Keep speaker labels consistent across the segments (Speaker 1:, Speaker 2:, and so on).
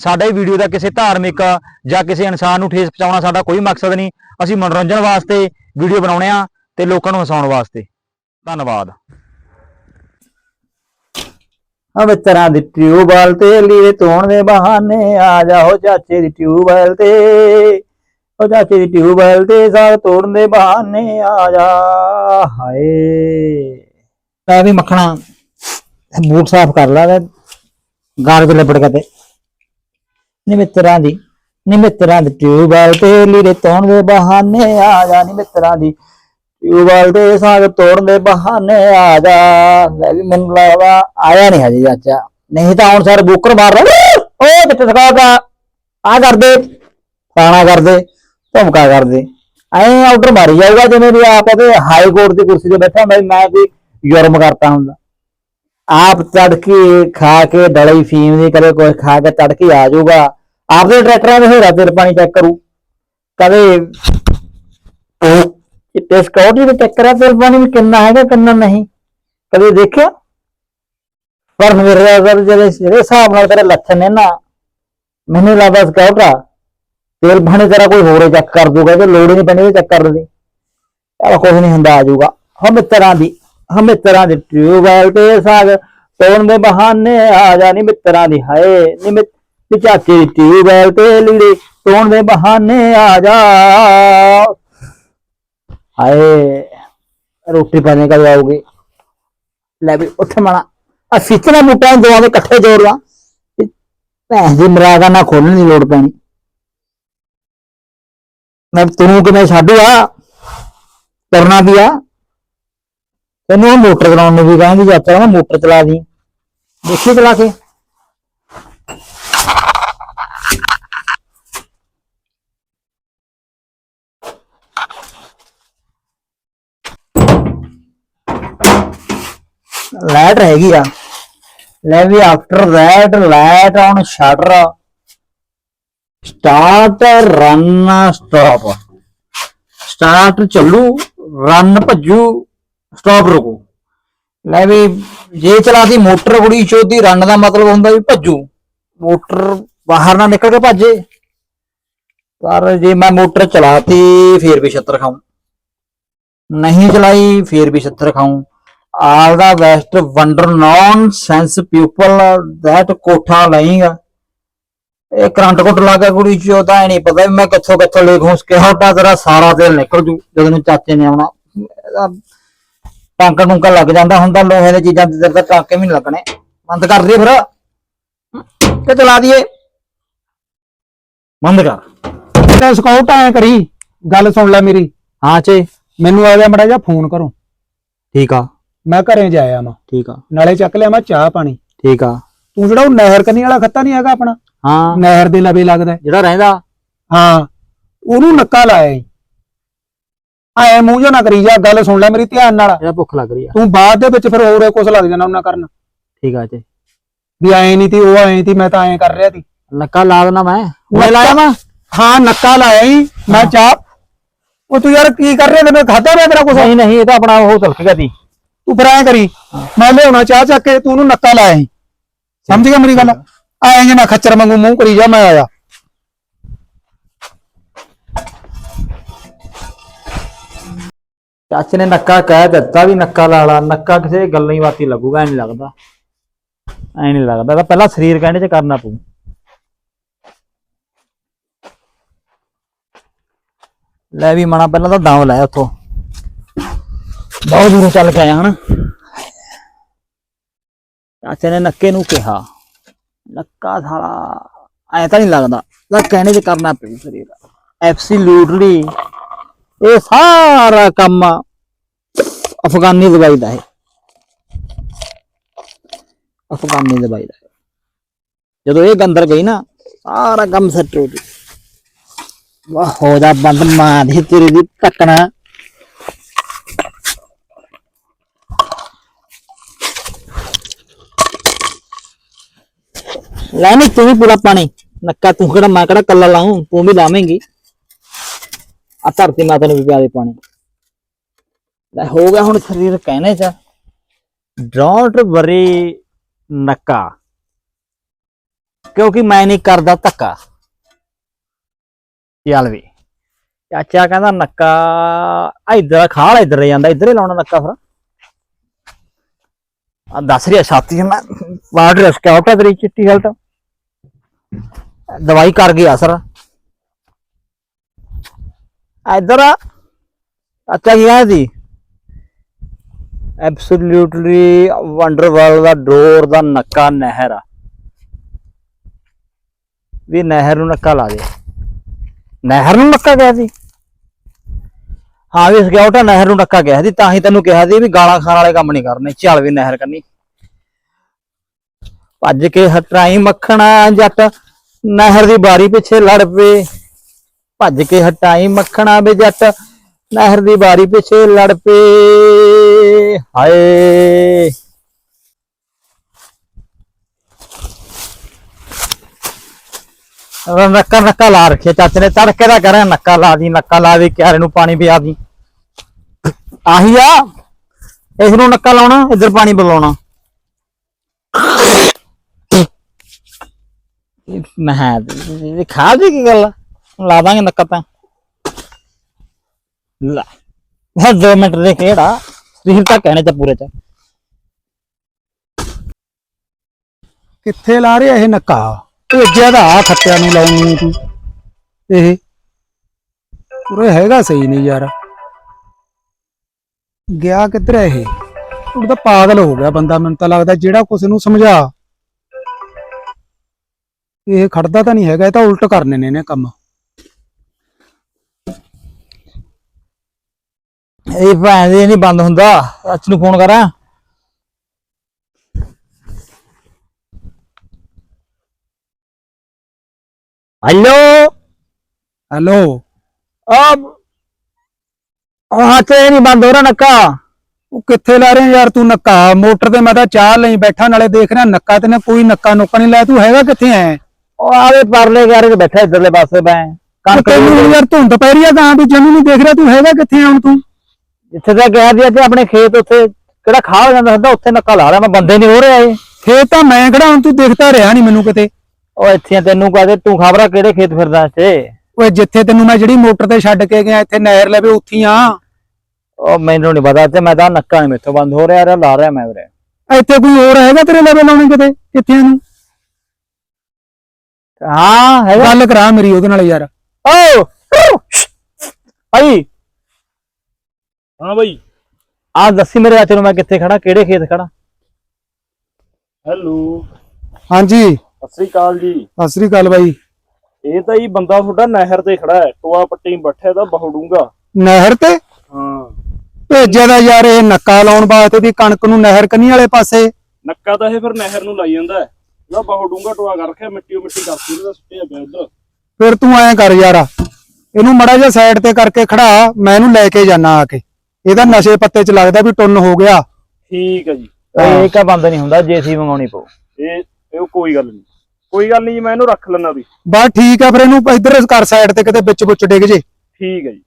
Speaker 1: ਸਾਡਾ ਇਹ ਵੀਡੀਓ ਦਾ ਕਿਸੇ ਧਾਰਮਿਕ ਜਾਂ ਕਿਸੇ ਇਨਸਾਨ ਨੂੰ ਠੇਸ ਪਹੁੰਚਾਉਣਾ ਸਾਡਾ ਕੋਈ ਮਕਸਦ ਨਹੀਂ। ਅਸੀਂ ਮਨੋਰੰਜਨ ਵਾਸਤੇ ਵੀਡੀਓ ਬਣਾਉਣੇ ਆ ਤੇ ਲੋਕਾਂ ਨੂੰ ਹਸਾਉਣ ਵਾਸਤੇ। ਧੰਨਵਾਦ।
Speaker 2: ਆ ਮਿੱਤਰਾਂ ਦੀ ਟਿਊਬਵੈਲ ਤੇ ਲੀੜੇ ਧੋਣ ਦੇ ਬਹਾਨੇ ਆ ਜਾਓ ਚਾਚੇ ਦੀ ਟਿਊਬਵੈਲ ਤੇ। ਉਹ ਚਾਚੇ ਦੀ ਟਿਊਬਵੈਲ ਤੇ ਸਾਗ ਤੋੜਨ ਦੇ ਬਹਾਨੇ ਆ ਜਾ, ਹਾਏ। ਤਾਂ ਵੀ ਮੱਖਣਾ ਬੂਟ ਸਾਫ਼ ਕਰ ਲਾ ਤੇ ਗਾਰ ਦੇ ਲੱਪੜ ਕੇ ਨੀ ਮਿੱਤਰਾਂ ਦੀ ਨੀ ਦੀ ਟਿਊਬਵੈਲ ਤੇ ਲੀੜੇ ਧੋਣ ਦੇ ਬਹਾਨੇ ਆ ਜਾ ਨੀ ਦੀ ਟਿਊਬਵੈਲ ਤੇ ਸਾਗ ਤੋੜਨ ਦੇ ਬਹਾਨੇ ਆ ਜਾ। ਲੈ ਵੀ ਮੈਨੂੰ ਲੱਗਦਾ ਆਇਆ ਨਹੀਂ ਹਜੇ ਚਾਚਾ ਨਹੀਂ ਤਾਂ ਹੁਣ ਸਰ ਬੁੱਕਰ ਮਾਰ ਲੈ। ਓਏ ਕਿੱਥੇ ਸਕਾਦਾ ਆ ਕਰਦੇ ਪਾਣਾ ਕਰਦੇ ਧਮਕਾ ਕਰਦੇ ਐਂ ਆਰਡਰ ਮਾਰੀ ਜਾਊਗਾ ਜਿਵੇਂ ਵੀ ਆਪ ਉਹਦੇ ਹਾਈ ਕੋਰਟ ਦੀ ਕੁਰਸੀ ਤੇ ਬੈਠਾ ਮੈਂ ਮੈਂ ਵੀ ਜੁਰਮ ਕਰਤਾ ਹੁੰਦਾ। ਆਪ ਚੜ ਕੇ ਖਾ ਕੇ ਡਲੀ ਫੀਮ ਦੀ ਕਦੇ ਕੋਈ ਖਾ ਕੇ ਚੜ ਕੇ ਆ ਜਾਊਗਾ। ਆਪਦੇ ਟਰੈਕਟਰਾਂ ਦੇ ਹੋਰਾ ਤੇਲ ਪਾਣੀ ਚੈੱਕ ਕਰੂ ਕਦੇ ਚਿੱਟੇ ਸਕਿਉਰਟੀ ਦੇ ਚੱਕਰਾਂ ਤੇਲ ਪਾਣੀ ਵੀ ਕਿੰਨਾ ਹੈਗਾ ਕਿੰਨਾ ਨਹੀਂ ਕਦੇ ਦੇਖਿਆ ਪਰ ਮੇਰੇ ਅਗਰ ਜਿਹੜੇ ਜਿਹੜੇ ਹਿਸਾਬ ਨਾਲ ਤੇਰੇ ਲੱਛਣ ਨੇ ਨਾ ਮੈਨੂੰ ਲੱਗਦਾ ਸਕਿਉਰਟਾ ਤੇਲ ਪਾਣੀ ਤੇਰਾ ਕੋਈ ਹੋਰ ਹੀ ਚੈੱਕ ਕਰ ਦੂਗਾ ਤੇ ਲੋੜ ਹੀ ਨਹੀਂ ਪੈਣੀ ਇਹ ਚੈੱਕ ਕਰ ਦੇ ਯਾਰ ਕੁਝ ਨਹੀਂ ਹੁੰਦਾ ਆ ਜਾਊਗਾ ਹਮੇ ਤਰ੍ਹਾਂ ਦੀ ਹਮੇ ਤਰ੍ਹਾਂ ਦੀ ਟਿਊਬਵੈਲ ਤੇ ਸਾਗ ਤੋੜਨ ਦੇ ਬਹਾਨੇ ਆ ਜਾ ਨੀ ਮਿੱਤਰਾਂ ਦੀ ਹਾਏ ਨੀ ਮਿੱਤ ਚਾਚੇ ਦੀ ਟਿਊਬੈਲ ਤੇ ਲੀੜੇ ਤੋੜਨ ਦੇ ਬਹਾਨੇ ਆ ਜਾ। ਹਾਏ, ਰੋਟੀ ਪਾਣੀ ਕਦ ਆਉਗੀ ਲੈ ਵੀ ਉੱਠ ਮਣਾ ਆ ਸਿੱਚਣਾ ਮੁੱਟਾਂ ਦੋਵਾਂ ਦੇ ਇਕੱਠੇ ਜੋੜ ਲਾ ਭੈਣ ਦੀ ਮਰਾਗਾ ਨਾ ਖੋਲਣ ਦੀ ਲੋੜ ਪੈਣੀ। ਮੈਂ ਤੂੰ ਕਿਵੇਂ ਛੱਡੂ ਆ? ਕਰਨਾ ਵੀ ਆ? ਤੈਨੂੰ ਉਹ ਮੋਟਰ ਚਲਾਉਣ ਨੂੰ ਵੀ ਕਹਿੰਦੀ ਯਾਤਰਾ ਮੋਟਰ ਚਲਾ ਦੀ। ਦੇਖੀ ਚਲਾ ਕੇ। ਲਾਈਟ ਹੈਗੀ ਆ। ਲੈ ਵੀ after that light on shutter start run stop start ਚੱਲੂ run ਭੱਜੂ ਸਟਾਪ ਰੁਕੂ। ਲੈ ਵੀ ਜੇ ਚਲਾਤੀ ਮੋਟਰ ਕੁੜੀ ਚੋਦੀ ਰਨ ਦਾ ਮਤਲਬ ਹੁੰਦਾ ਵੀ ਭੱਜੂ। ਮੋਟਰ ਬਾਹਰ ਨਾ ਨਿਕਲ ਕੇ ਭੱਜੇ। ਪਰ ਜੇ ਮੈਂ ਮੋਟਰ ਚਲਾਤੀ, ਫੇਰ ਵੀ ਛੱਤਰ ਖਾਉ ਨਹੀਂ ਚਲਾਈ, ਫੇਰ ਵੀ ਛੱਤਰ ਖਾਉ all the waste wonder nonsense people that ਕੋਠਾ ਲਈਗਾ ਇਹ ਕਰੰਟ ਕੁੱਟ ਲਾ ਕੇ ਕੁੜੀ ਚੋ ਤਾਂ ਨਹੀਂ ਪਤਾ ਵੀ ਮੈਂ ਕਿੱਥੋਂ ਕਿੱਥੋਂ ਲੈ ਘੁੰਸ ਕੇ ਹਟਾ ਤੇਰਾ ਸਾਰਾ ਤੇਲ ਨਿਕਲ ਜੂ ਜਦੋਂ ਨੂੰ ਚਾਚੇ ਨੇ ਆਉਣਾ। ਟਾਂਕਾ ਟੁੰਕਾ ਲੱਗ ਜਾਂਦਾ ਹੁੰਦਾ ਲੋਹੇ ਦੇ ਚੀਜ਼ਾਂ ਤੇ ਤੇਰੇ ਤਾਂ ਟਾਂਕੇ ਵੀ ਨਹੀਂ ਲੱਗਣੇ। ਬੰਦ ਕਰ ਦਈਏ ਫਿਰ। ਕਿ ਚਲਾ ਦਈਏ। ਬੰਦ ਕਰ।
Speaker 3: ਤੇ ਸਕਾਊਟ ਐ ਕਰੀ ਗੱਲ ਸੁਣ ਲੈ ਮੇਰੀ।
Speaker 2: ਹਾਂ ਚੇ।
Speaker 3: ਮੈਨੂੰ ਆ ਗਿਆ ਮੜਾ ਜਾ ਫੋਨ ਕਰੋ।
Speaker 2: ਠੀਕ ਆ।
Speaker 3: ਮੈਂ ਘਰੇ ਜਾਇਆ ਮੈਂ
Speaker 2: ਠੀਕ ਆ।
Speaker 3: ਨਾਲੇ ਚੱਕ ਲਿਆ ਮੈਂ ਚਾਹ ਪਾਣੀ।
Speaker 2: ਠੀਕ ਆ।
Speaker 3: ਤੂੰ ਜਿਹੜਾ ਉਹ ਨਹਿਰ ਕੰਨੀ ਵਾਲਾ ਖੱਤਾ ਨਹੀਂ ਹੈਗਾ ਆਪਣਾ?
Speaker 2: ਹਾਂ।
Speaker 3: ਨਹਿਰ ਦੇ ਲਵੇ ਲੱਗਦਾ। ਹੈ।
Speaker 2: ਜਿਹੜਾ ਰਹਿੰਦਾ?
Speaker 3: ਹਾਂ। ਉਹਨੂੰ ਨੱਕਾ ਲਾਇਆ ਈ। ਐ ਮੂੰਹ ਜਿਹਾ ਨਾ ਕਰੀ ਜਾ ਗੱਲ ਸੁਣ ਲੈ ਮੇਰੀ ਧਿਆਨ ਨਾਲ।
Speaker 2: ਜਿਹੜਾ ਭੁੱਖ ਲੱਗ ਰਹੀ ਆ।
Speaker 3: ਤੂੰ ਬਾਅਦ ਦੇ ਵਿੱਚ ਫਿਰ ਹੋਰ ਕੁਝ ਲੱਗ ਜਾਣਾ ਉਹਨਾਂ ਕਰਨ।
Speaker 2: ਠੀਕ ਆ ਚੇ
Speaker 3: ਵੀ ਐ ਨਹੀਂ ਤੀ ਉਹ ਐ ਤੀ ਮੈਂ ਤਾਂ ਐ ਕਰ ਰਿਹਾ ਤੀ।
Speaker 2: ਨੱਕਾ ਲਾ ਦੇਣਾ ਮੈਂ। ਮੈਂ ਲਾਇਆ ਮੈਂ
Speaker 3: ਹਾਂ ਨੱਕਾ ਲਾਇਆ ਈ। ਮੈਂ ਚਾਹ ਉਹ ਤੂੰ ਯਾਰ ਕੀ ਕਰ ਰਿਹਾ ਤੈਨੂੰ ਖਾਦਾ ਮੈਂ ਤੇਰਾ ਕੁਛ?
Speaker 2: ਨਹੀਂ ਨਹੀਂ ਇਹ ਤਾਂ ਆਪਣਾ ਉਹ ਤਲਕ ਗਿਆ ਤੀ।
Speaker 3: ਤੂੰ ਫਿਰ ਐ ਕਰੀ, ਮੈਂ ਲਿਆਉਣਾ ਚਾਹ ਚੱਕ ਕੇ, ਤੂੰ ਉਹਨੂੰ ਨੱਕਾ ਲਾਇਆ ਈ ਸਮਝ ਗਿਆ ਮੇਰੀ ਗੱਲ? ਐ ਜੇ ਨਾ ਖੱਚਰ ਵਾਂਗੂ ਮੂੰਹ ਕਰੀ ਜਾ, ਮੈਂ ਆਇਆ।
Speaker 2: ਚਾਚੇ ਨੇ ਨੱਕਾ ਕਹਿ ਦਿੱਤਾ ਵੀ ਨੱਕਾ ਲਾ ਲਾ, ਨੱਕਾ ਕਿਸੇ ਗੱਲਾਂ ਹੀ ਬਾਤੀ ਲੱਗੂਗਾ, ਐ ਨਹੀਂ ਲੱਗਦਾ। ਐ ਨਹੀਂ ਲੱਗਦਾ, ਤਾਂ ਪਹਿਲਾਂ ਸਰੀਰ ਕਹਿੰਦੇ ਚ ਕਰਨਾ ਪਊ। ਲੈ ਵੀ ਮਣਾ ਪਹਿਲਾਂ ਤਾਂ ਦਮ ਲੈ ਉੱਥੋਂ। ਬਹੁਤ ਦੂਰੋਂ ਚੱਲ ਕੇ ਆਇਆ ਹਨਾ। ਚਾਚੇ ਨੇ ਨੱਕੇ ਨੂੰ ਕਿਹਾ, ਨੱਕਾ ਸਾਲਾ, ਐ ਤਾਂ ਨਹੀਂ ਲੱਗਦਾ ਤਾਂ ਕਹਿਣੇ ਚ ਕਰਨਾ ਪਊ ਸਰੀਰ। ਐਬਸੋਲੂਟਲੀ ਇਹ ਸਾਰਾ ਕੰਮ ਅਫਗਾਨੀ ਦਵਾਈ ਦਾ ਹੈ। ਅਫਗਾਨੀ ਦਵਾਈ ਦਾ ਜਦੋਂ ਇਹ ਗੰਦਰ ਗਈ ਨਾ, ਸਾਰਾ ਕੰਮ ਸੈੱਟ ਹੋ ਜੂ ਵਾਹ, ਹੋ ਜਾ ਬੰਦ, ਮਾਂ ਦੀ ਤੇਰੀ ਦੀ ਟੱਕਣਾ। ਲੈ ਨੀ, ਤੂੰ ਵੀ ਪੂਰਾ ਪਾਣੀ। ਨੱਕਾ ਤੂੰ ਕਿਹੜਾ, ਮੈਂ ਕਿਹੜਾ ਕੱਲਾ ਲਾਉਂ ਤੂੰ ਵੀ ਲਾਵੇਂਗੀ। ਆ ਧਰਤੀ ਮਾਤਾ ਨੂੰ ਵੀ ਪਿਆ ਦੇ ਪਾਣੀ। ਲੈ, ਹੋ ਗਿਆ ਹੁਣ ਸਰੀਰ ਕਹਿਣੇ ਚ। ਡੋਂਟ ਵਰੀ ਨੱਕਾ। ਕਿਉਂਕਿ ਮੈਂ ਨਹੀਂ ਕਰਦਾ ਧੱਕਾ। ਚੱਲ ਵੀ। ਚਾਚਾ ਕਹਿੰਦਾ ਨੱਕਾ ਇਧਰ ਖਾਲ ਇਧਰ ਜਾਂਦਾ, ਇਧਰ ਹੀ ਲਾਉਣਾ ਨੱਕਾ ਫਿਰ। ਆ ਦੱਸ ਰਿਹਾ ਛਾਤੀ ਮੈਂ ਬਾਹਰ ਰਸਕਾ ਉੱਟਾ ਤੇਰੀ ਚਿੱਟੀ ਹਲਟ ਦਵਾਈ ਕਰ ਗਿਆ ਅਸਰ ਇਧਰ ਆ। ਅੱਛਾ ਕੀ ਜੀ। ਐਬਸੋਲੂਟਲੀ ਵੰਡਰਵਰਲਡ ਦਾ ਡੋਰ ਦਾ ਨੱਕਾ ਨਹਿਰ ਆ। ਵੀ ਨਹਿਰ ਨੂੰ ਨੱਕਾ ਲਾ ਦੇ। ਨਹਿਰ ਨੂੰ ਨੱਕਾ ਗਿਆ ਸੀ? ਹਾਂ, ਵੀ ਸਿਕਿਉਰਟਾ ਨਹਿਰ ਨੂੰ ਨੱਕਾ ਕਿਹਾ ਸੀ, ਤਾਂ ਹੀ ਤੈਨੂੰ ਕਿਹਾ ਸੀ ਵੀ ਗਾਲਾਂ ਖਾਣ ਵਾਲੇ ਕੰਮ ਨਹੀਂ ਕਰਨੇ, ਚੱਲ ਵੀ ਨਹਿਰ ਕਰਨੀ ਭੱਜ ਕੇ ਹਟਾਈ ਮੱਖਣਾ ਜੱਟ, ਨਹਿਰ ਦੀ ਬਾਰੀ ਪਿੱਛੇ ਲੜ ਪਏ। ਭੱਜ ਕੇ ਹਟਾਈ ਮੱਖਣਾ ਵੇ ਜੱਟ, ਨਹਿਰ ਦੀ ਬਾਰੀ ਪਿੱਛੇ ਲੜ ਪਏ। ਹਾਏ। ਨੱਕਾ ਨੱਕਾ ਲਾ ਰੱਖਿਆ ਚਾਚੇ ਨੇ, ਤੜਕੇ ਦਾ ਕਰਿਆ ਨੱਕਾ ਲਾ ਦੀ, ਨੱਕਾ ਲਾ ਦੇ, ਕਿਆਰੇ ਨੂੰ ਪਾਣੀ ਪਿਆ ਦੀ। ਆਹੀ ਆ, ਇਸ ਨੂੰ ਨੱਕਾ ਲਾਉਣਾ, ਇੱਧਰ ਪਾਣੀ ਬੁਲਾਉਣਾ। ਮੈਂ ਇਹ ਖਾ ਦੀ ਕੀ ਗੱਲ? ਲਾ ਦਾਂਗੇ ਨੱਕਾ ਤਾਂ। ਲਾ ਇਹ 2 ਮਿੰਟ ਦੇ ਕਿਹੜਾ ਸਰੀਰ ਤਾਂ ਕਹਿਣੇ ਚ ਪੂਰੇ ਚ।
Speaker 3: ਕਿੱਥੇ ਲਾ ਰਿਹਾ ਇਹ ਨੱਕਾ? ਭੇਜਿਆ ਦਾ ਆ ਖੱਤਿਆਂ ਨੂੰ ਲਾਉਣ ਨੂੰ ਤੂੰ। ਇਹ ਉਰੇ ਹੈਗਾ ਸਹੀ ਨਹੀਂ ਯਾਰ। ਗਿਆ ਕਿੱਧਰ ਹੈ ਇਹ? ਉਹ ਤਾਂ ਪਾਗਲ ਹੋ ਗਿਆ ਬੰਦਾ, ਮੈਨੂੰ ਤਾਂ ਲੱਗਦਾ ਜਿਹੜਾ ਕੁਛ ਨੂੰ ਸਮਝਾ। ਇਹ ਖੜਦਾ ਤਾਂ ਨਹੀਂ ਹੈਗਾ ਇਹ ਤਾਂ ਉਲਟ ਕਰਨੇ ਨੇ ਇਹਨੇ ਕੰਮ।
Speaker 2: ਇਹ ਭੈਣ ਦੇ ਨਹੀਂ ਬੰਦ ਹੁੰਦਾ। ਅੱਛ ਨੂੰ ਫੋਨ ਕਰਾਂ। ਹੈਲੋ?
Speaker 3: ਹੈਲੋ।
Speaker 2: ਅਬ ਉਹ ਹੱਥੇ ਨਹੀਂ ਬੰਦ ਹੋ ਰਿਹਾ ਨੱਕਾ।
Speaker 3: ਉਹ ਕਿੱਥੇ ਲਾ ਰਿਹਾ ਯਾਰ ਤੂੰ ਨੱਕਾ? ਮੋਟਰ ਤੇ ਮੈਂ ਤਾਂ ਚਾਹ ਲਈ ਬੈਠਾ ਨਾਲੇ ਦੇਖ ਰਿਹਾ ਨੱਕਾ ਤੇ ਨੇ ਕੋਈ ਨੱਕਾ ਨੁੱਕਾ ਨਹੀਂ ਲਾਇਆ ਤੂੰ ਹੈਗਾ ਕਿੱਥੇ ਐ?
Speaker 2: ਉਹ ਆਵੇ ਪਰਲੇ ਘਰ ਚ ਬੈਠਾ ਇਧਰਲੇ ਪਾਸੇ ਮੈਂ। ਕਣਕ
Speaker 3: ਤੈਨੂੰ ਯਾਰ ਧੁੰਦ ਪੈ ਰਹੀ ਆ ਤਾਂ ਵੀ ਜਨੂੰ ਨਹੀਂ ਦੇਖ ਰਿਹਾ ਤੂੰ ਹੈਗਾ ਕਿੱਥੇ ਹੁਣ ਤੂੰ?
Speaker 2: ਜਿੱਥੇ ਦਾ ਗਿਆ ਦੀ ਤੇ ਆਪਣੇ ਖੇਤ ਉੱਥੇ ਕਿਹੜਾ ਖਾ ਹੋ ਜਾਂਦਾ ਹੁੰਦਾ ਉੱਥੇ ਨੱਕਾ ਲਾ ਰਿਹਾ ਮੈਂ ਬੰਦੇ ਨਹੀਂ ਹੋ ਰਿਹਾ ਇਹ।
Speaker 3: ਖੇਤ ਤਾਂ ਮੈਂ ਕਿਹੜਾ ਹੁਣ ਤੂੰ ਦੇਖਦਾ ਰਿਹਾ ਨਹੀਂ ਮੈਨੂੰ ਕਿਤੇ।
Speaker 2: ਉਹ ਇੱਥੇ ਤੈਨੂੰ ਕਹਦੇ ਤੂੰ ਖਬਰਾ ਕਿਹੜੇ ਖੇਤ ਫਿਰਦਾ ਇੱਥੇ?
Speaker 3: ਓਏ ਜਿੱਥੇ ਤੈਨੂੰ ਮੈਂ ਜਿਹੜੀ ਮੋਟਰ ਤੇ ਛੱਡ ਕੇ ਗਿਆ ਇੱਥੇ ਨਹਿਰ ਲਵੇ ਉੱਥੇ ਹੀ ਆ।
Speaker 2: ਉਹ ਮੈਨੂੰ ਨਹੀਂ ਪਤਾ ਤੇ ਮੈਂ ਤਾਂ ਨੱਕਾ ਨਹੀਂ ਮੇਥੋਂ ਬੰਦ ਹੋ ਰਿਹਾ ਲਾ ਰਿਹਾ ਮੈਂ ਵੀਰੇ।
Speaker 3: ਇੱਥੇ ਕੋਈ ਹੋਰ ਹੈਗਾ ਤੇਰੇ ਲਵੇ ਲਾਉਣੇ ਕਿਤੇ ਕਿੱਥੇ ਨੂੰ
Speaker 2: ਹਾਂ ਹੈਗਾ।
Speaker 3: ਗੱਲ ਕਰਾ ਮੇਰੀ ਉਹਦੇ ਨਾਲ ਯਾਰ।
Speaker 2: ਓ ਆਈ
Speaker 4: ਹਾਂ ਬਾਈ।
Speaker 2: ਆ ਦੱਸੀ ਮੇਰੇ ਚਾਚੇ ਨੂੰ ਮੈਂ ਕਿੱਥੇ ਖੜਾ ਕਿਹੜੇ ਖੇਤ ਖੜਾ
Speaker 4: ਹੈਲੋ।
Speaker 3: ਹਾਂਜੀ।
Speaker 4: ਸਤਿ ਸ੍ਰੀ ਅਕਾਲ ਜੀ।
Speaker 3: ਸਤਿ ਸ੍ਰੀ ਅਕਾਲ ਬਾਈ।
Speaker 4: ਇਹ ਤਾਂ ਜੀ ਬੰਦਾ ਤੁਹਾਡਾ ਨਹਿਰ ਤੇ ਖੜਾ ਹੈ ਟੋਆ ਪੱਟੀ ਬੈਠਾ ਦਾ ਬਹੁੜੂਗਾ
Speaker 3: ਨਹਿਰ ਤੇ?
Speaker 4: ਹਾਂ।
Speaker 3: ਭੇਜਿਆ ਦਾ ਯਾਰ ਇਹ ਨੱਕਾ ਲਾਉਣ ਵਾਸਤੇ ਦੀ ਕਣਕ ਨੂੰ ਨਹਿਰ ਕੰਨੀ ਵਾਲੇ ਪਾਸੇ।
Speaker 4: ਨੱਕਾ ਤਾਂ ਇਹ ਫਿਰ ਨਹਿਰ ਨੂੰ ਲਾਈ ਜਾਂਦਾ ਹੈ। ਇਹਦਾ ਬਹੁੜੂਗਾ ਟੋਆ ਕਰ ਰੱਖਿਆ ਮਿੱਟੀ ਓ ਮਿੱਟੀ ਕਰਤੀ ਇਹਦਾ ਸੁੱਟਿਆ ਪਿਆ ਉਧਰ
Speaker 3: ਫਿਰ ਤੂੰ ਐਂ ਕਰ ਯਾਰ ਇਹਨੂੰ ਮੜਾ ਜਿਹਾ ਸਾਈਡ ਤੇ ਕਰਕੇ ਖੜਾ ਮੈਂ ਇਹਨੂੰ ਲੈ ਕੇ ਜਾਣਾ ਆ ਕੇ। ਇਹਦਾ ਨਸ਼ੇ ਪੱਤੇ ਚ ਲੱਗਦਾ ਵੀ ਟੁੰਨ ਹੋ ਗਿਆ।
Speaker 4: ਠੀਕ ਹੈ ਜੀ।
Speaker 2: ਇਹ ਕਾ ਬੰਦ ਨਹੀਂ ਹੁੰਦਾ ਜੇਸੀ ਮੰਗਾਉਣੀ ਪਊ।
Speaker 4: ਇਹ ਇਹ ਕੋਈ ਗੱਲ ਨਹੀਂ। ਕੋਈ ਗੱਲ ਨਹੀਂ ਜੀ ਮੈਂ ਇਹਨੂੰ ਰੱਖ ਲੈਣਾ ਵੀ।
Speaker 3: ਬਸ ਠੀਕ ਆ ਫਿਰ ਇਹਨੂੰ ਇੱਧਰ ਕਰ ਸਾਈਡ ਤੇ ਕਿਤੇ ਵਿੱਚ ਬੁੱਚ ਡਿੱਗ ਜੇ।
Speaker 4: ਠੀਕ ਹੈ ਜੀ।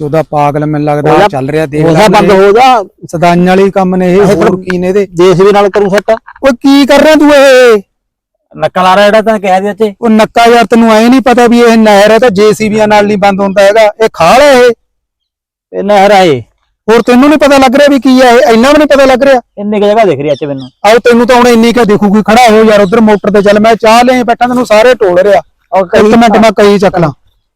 Speaker 3: ਜੋਦਾ ਪਾਗਲ ਮੈਨੂੰ ਲੱਗਦਾ ਚੱਲ ਰਿਹਾ ਦੇਖ
Speaker 2: ਉਹਦਾ ਬੰਦ ਹੋ ਜਾ।
Speaker 3: ਸਦਾਈਆਂ ਵਾਲੀ ਕੰਮ ਨੇ ਇਹ ਹੋਰ ਕੀ ਨੇ ਇਹਦੇ।
Speaker 2: ਜੇਸੀ ਨਾਲ ਕਰੂ ਸੱਟ।
Speaker 3: ਓਏ ਕੀ ਕਰ ਰਿਹਾ ਤੂੰ ਇਹ?
Speaker 2: ਨੱਕਾ ਲਾ ਰਿਹਾ ਜਿਹੜਾ ਤਾਂ ਕਹਿ ਦੇ ਉੱਤੇ
Speaker 3: ਉਹ ਨੱਕਾ ਯਾਰ ਤੈਨੂੰ ਐ ਨਹੀਂ ਪਤਾ ਵੀ ਇਹ ਨਹਿਰ ਹੈ ਤਾਂ ਜੀਸੀਬੀਆਂ ਨਾਲ ਨਹੀਂ ਬੰਦ ਹੁੰਦਾ ਹੈਗਾ। ਇਹ ਖਾਲ ਹੈ ਇਹ?
Speaker 2: ਇਹ ਨਹਿਰ ਆਏ
Speaker 3: ਹੋਰ ਤੈਨੂੰ ਨਹੀਂ ਪਤਾ ਲੱਗ ਰਿਹਾ ਵੀ ਕੀ ਹੈ ਇਹ? ਇੰਨਾ ਵੀ ਨਹੀਂ ਪਤਾ ਲੱਗ ਰਿਹਾ?
Speaker 2: ਇੰਨੇ ਕੁ ਜਗ੍ਹਾ ਦਿਖ ਰਹੀ ਅੱਜ ਮੈਨੂੰ।
Speaker 3: ਆਹ ਤੈਨੂੰ ਤਾਂ ਹੁਣ ਇੰਨੀ ਕਾ ਦਿਖੂਗੀ ਖੜਾ ਹੋ ਯਾਰ ਉਧਰ ਮੋਟਰ ਤੇ ਚੱਲ। ਮੈਂ ਚਾਹ ਲੈ ਬੈਠਾ ਤੈਨੂੰ ਸਾਰੇ ਟੋਲ ਰਿਹਾ। ਇੱਕ ਮਿੰਟ ਮੈਂ ਕਹੀ ਚੱਕ ਲਾਂ।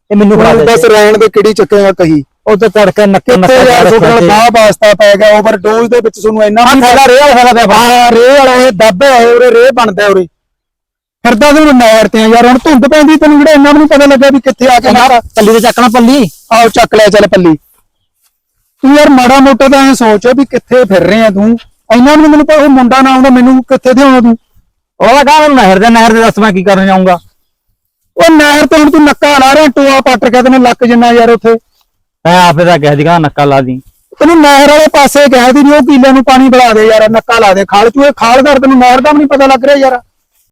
Speaker 2: ਇਹ ਮੈਨੂੰ ਫੜਾ ਦੇ।
Speaker 3: ਬਸ ਰਹਿਣ ਦੇ ਕਿਹੜੀ ਚੱਕੇਗਾ ਕਹੀ।
Speaker 2: ਉਹ ਤੇ ਤੜਕੇ ਨੱਕੇ ਨੱਕਾ
Speaker 3: ਯਾਰ ਤੁਹਾਡੇ ਨਾਲ ਬਾਹ ਵਾਸਤਾ ਪੈ ਗਿਆ ਓਵਰ ਡੋਜ਼ ਦੇ ਵਿੱਚ ਤੁਹਾਨੂੰ ਇੰਨਾ ਵੀ
Speaker 2: ਫਾਇਦਾ ਰੇਹ ਵਾਲਾ ਫਾਇਦਾ ਪਿਆ।
Speaker 3: ਹਾਂ ਰੇ ਵਾਲਾ ਇਹ ਦੱਬੇ ਹੈ ਉਰੇ ਰੇ ਬਣਦਾ ਉਰੇ। ਫਿਰਦਾ ਤੂੰ ਨਹਿਰ ਤੇ ਆ ਯਾਰ ਹੁਣ ਧੁੰਦ ਪੈਂਦੀ ਤੈਨੂੰ ਜਿਹੜਾ ਇੰਨਾ ਵੀ ਨਹੀਂ ਪਤਾ ਲੱਗਿਆ ਵੀ ਕਿੱਥੇ ਆ ਕੇ ਨੱਕਾ
Speaker 2: ਪੱਲੀ ਤੇ ਚੱਕਣਾ ਪੱਲੀ।
Speaker 3: ਆਓ ਚੱਕ ਲਿਆ ਚੱਲ ਪੱਲੀ। ਤੂੰ ਯਾਰ ਮਾੜਾ ਮੋਟਾ ਤਾਂ ਐ ਸੋਚ ਵੀ ਕਿੱਥੇ ਫਿਰ ਰਹੇ ਆ ਤੂੰ। ਇੰਨਾ ਵੀ ਮੈਨੂੰ ਪਤਾ ਉਹ ਮੁੰਡਾ ਨਾ ਆਉਂਦਾ ਮੈਨੂੰ ਕਿੱਥੇ ਤੇ? ਆਉਣਾ ਤੂੰ
Speaker 2: ਉਹਦਾ ਕਹਾਂ ਨਹਿਰ ਦੇ ਨਹਿਰ ਦੇ ਦੱਸ ਮੈਂ ਕੀ ਕਰਨ ਜਾਊਂਗਾ।
Speaker 3: ਉਹ ਨਹਿਰ ਤੇ ਹੁਣ ਤੂੰ ਨੱਕਾ ਲਾ ਰਿਹਾ ਟੋਆ ਪੱਟ ਕੇ ਤੈਨੂੰ ਲੱਕ ਜਿੰਨਾ ਯਾਰ ਉੱਥੇ।
Speaker 2: ਮੈਂ ਆਪੇ ਤਾਂ ਕਹਿ ਦਿਗਾ ਨੱਕਾ ਲਾ ਦੀ।
Speaker 3: ਤੈਨੂੰ ਨਹਿਰ ਵਾਲੇ ਪਾਸੇ ਕਹਿ ਦੀ ਵੀ ਉਹ ਕੀਲੇ ਨੂੰ ਪਾਣੀ ਪਿਲਾ ਦੇ ਯਾਰ ਨੱਕਾ ਲਾ ਦੇ। ਖਾਲ ਤੂੰ ਇਹ ਖਾਲ ਕਰ ਤੈਨੂੰ ਨਹਿਰ ਦਾ ਵੀ ਨਹੀਂ ਪਤਾ ਲੱਗ ਰਿਹਾ ਯਾਰ।